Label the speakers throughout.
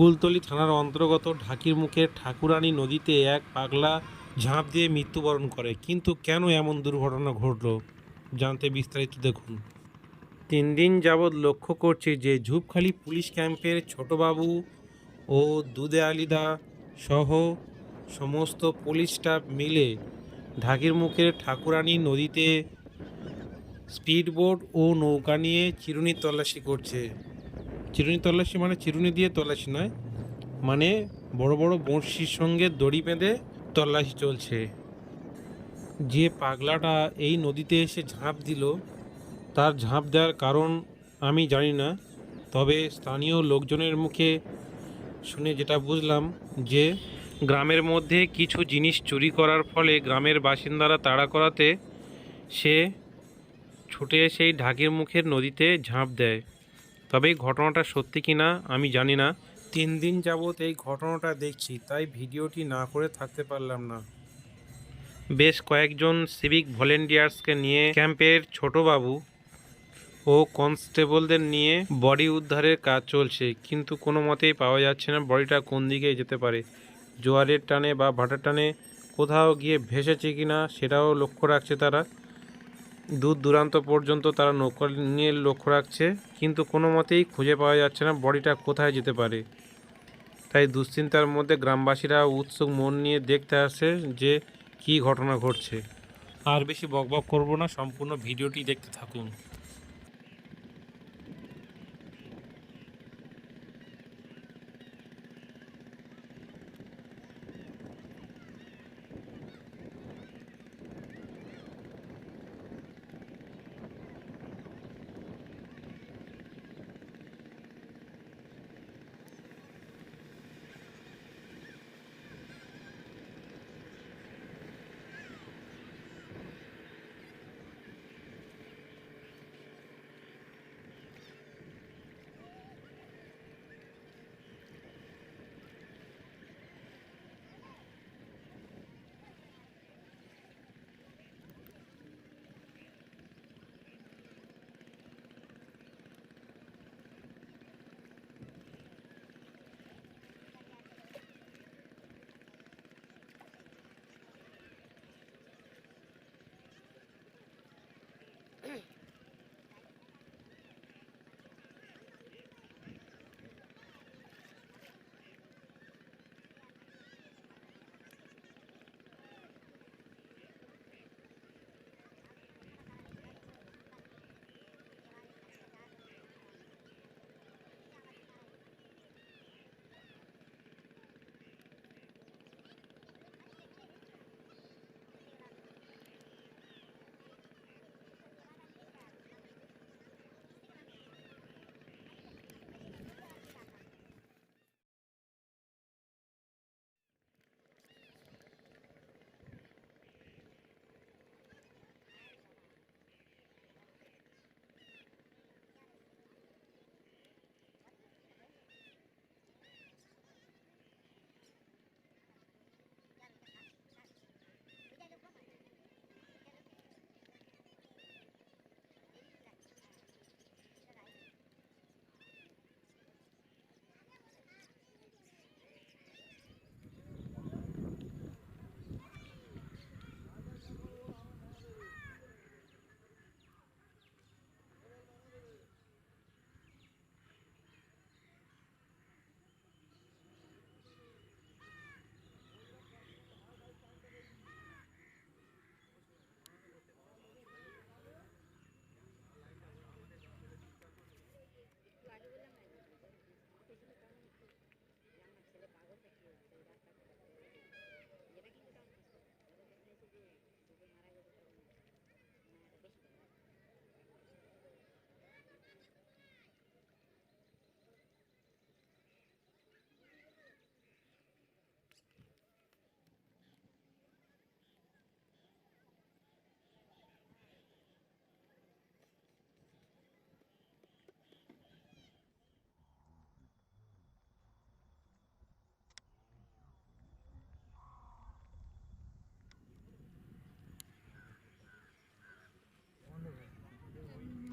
Speaker 1: কুলতলি থানার অন্তর্গত ঢাকির মুখের ঠাকুরানী নদীতে এক পাগলা ঝাঁপ দিয়ে মৃত্যুবরণ করে। কিন্তু কেন এমন দুর্ঘটনা ঘটল? জানতে বিস্তারিত দেখুন। তিন দিন যাবৎ লক্ষ্য করছি যে ঝুপখালি পুলিশ ক্যাম্পের ছোটবাবু ও দুদে আলিদা সহ সমস্ত পুলিশ স্টাফ মিলে ঢাকির মুখের ঠাকুরানী নদীতে স্পিডবোট ও নৌকা নিয়ে চিরুনি তল্লাশি করছে। চিরুনি তল্লাশি মানে চিরুনি দিয়ে তল্লাশি নয় মানে বড় বড় বঁড়শির সঙ্গে দড়ি বেঁধে তল্লাশি চলছে। যে পাগলাটা এই নদীতে এসে ঝাঁপ দিল, তার ঝাঁপ দেওয়ার কারণ আমি জানি না, তবে স্থানীয় লোকজনের মুখে শুনে যেটা বুঝলাম যে গ্রামের মধ্যে কিছু জিনিস চুরি করার ফলে গ্রামের বাসিন্দারা তাড়া করাতে সে ছুটে সেই ঢাকের মুখের নদীতে ঝাঁপ দেয়। তবে এই ঘটনাটা সত্যি কি না আমি জানি না। তিন দিন যাবৎ এই ঘটনাটা দেখছি তাই ভিডিওটি না করে থাকতে পারলাম না। বেশ কয়েকজন সিভিক ভলেন্টিয়ার্সকে নিয়ে ক্যাম্পের ছোটবাবু ও কনস্টেবলদের নিয়ে বডি উদ্ধারের কাজ চলছে কিন্তু কোনো মতেই পাওয়া যাচ্ছে না বডিটা কোন দিকে যেতে পারে। জোয়ারের টানে বা ভাটার টানে কোথাও গিয়ে ভেসেছে কি না সেটাও লক্ষ্য রাখছে তারা। দূর দূরান্ত পর্যন্ত তারা নৌকা নিয়ে লক্ষ্য রাখছে, কিন্তু কোনো মতেই খুঁজে পাওয়া যাচ্ছে না বডিটা কোথায় যেতে পারে। তাই দুশ্চিন্তার মধ্যে গ্রামবাসীরা উৎসুক মন নিয়ে দেখতে আসে যে কি ঘটনা ঘটছে। আর বেশি বকবক করব না, সম্পূর্ণ ভিডিওটি দেখতে থাকুন।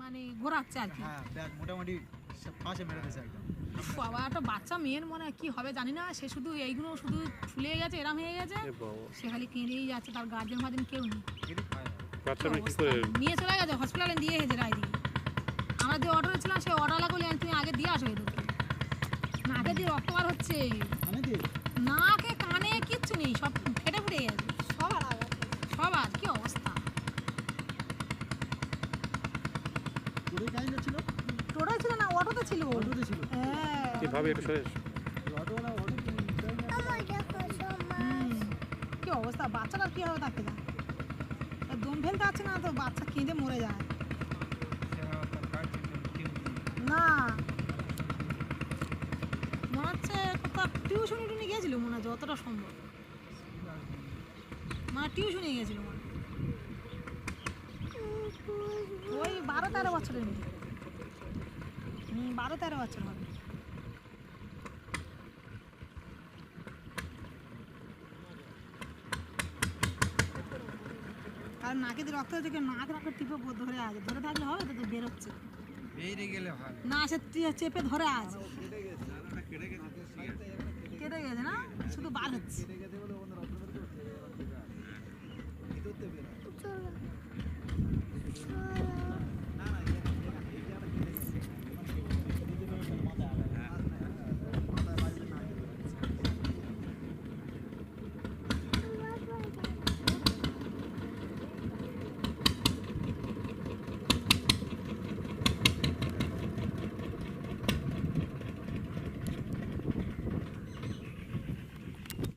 Speaker 2: মানে ঘোরাচ্ছে আর কি।
Speaker 3: হ্যাঁ ব্যাগ মোটামুটি ফাঁসে মেরে একদম।
Speaker 2: বাবা একটা বাচ্চা মেয়ের মনে কি হবে জানি না সে শুধু এইগুলো শুধু ফুলে গেছে এরম হয়ে গেছে সে খালি কেঁদেই যাচ্ছে তার গার্জেন ফার্জেন কেউ নেই। নিয়ে চলে গেছে হসপিটালে দিয়ে গেছে রায়দিকে আমরা যে অর্ডারে ছিলাম সেই অর্ডারটা করলে তুমি আগে দিয়ে আসো এদেরকে নাকে দিয়ে রক্ত বার হচ্ছে। নাকে কানে কিচ্ছু নেই সব
Speaker 1: একটু
Speaker 2: কি অবস্থা? বাচ্চাটার কি হবে তাকে দম ফেলতে পারছে না তো, বাচ্চা কেঁদে মরে যায়। না। মনে হচ্ছে টিউশনি টুনি গিয়েছিল মনে হয়, যতটা সম্ভব। মানে টিউশনি গিয়েছিল ওই বারো তেরো বছরের মেয়ে। বারো তেরো বছর হবে। নাকে দিয়ে রক্ত হচ্ছে নাক রক্ত টিপে ধরে আছে। ধরে থাকলে হবে তো বেরোচ্ছে। না সে চেপে ধরে আছে। কেটে গেছে না? শুধু বার হচ্ছে।